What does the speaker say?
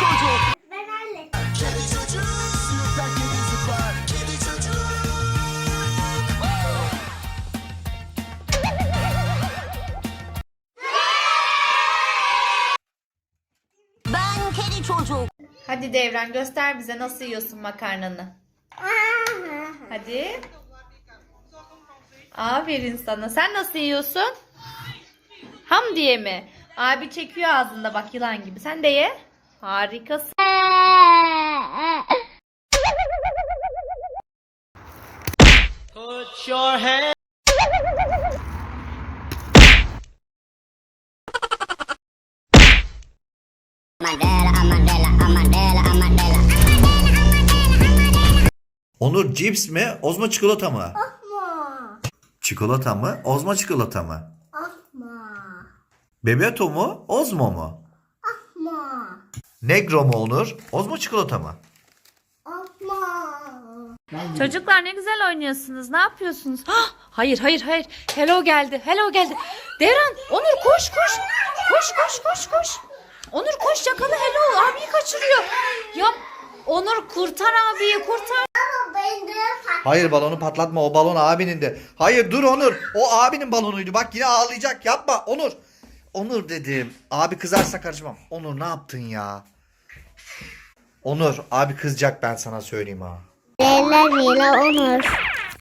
çocuk. Ben hallettim. Kedi çocuk. Ben kedi çocuk. Hadi Devran göster bize nasıl yiyorsun makarnanı. Hadi. Aferin sana. Sen nasıl yiyorsun? Ham diye mi? Abi çekiyor ağzında bak yılan gibi. Sen de ye. Harikasın. Put your hand. Onur cips mi? Ozma çikolata mı? Çikolata mı? Ozma çikolata mı? Bebeto mu? Ozmo mu? Negro mu Onur? Ozma çikolata mı? Çocuklar ne güzel oynuyorsunuz. Ne yapıyorsunuz? Hah, hayır hayır hayır. Hello geldi. Hello geldi. Devran, Onur koş koş. Koş koş koş koş. Onur koş yakala Hello. Abiyi kaçırıyor. Yap. Onur kurtar abiyi kurtar. Hayır balonu patlatma o balon abinin de. Hayır dur Onur. O abinin balonuydu. Bak yine ağlayacak. Yapma Onur. Onur dedim. Abi kızarsa karışmam. Onur ne yaptın ya? Onur abi kızacak ben sana söyleyeyim ha. Leyla Mila Onur.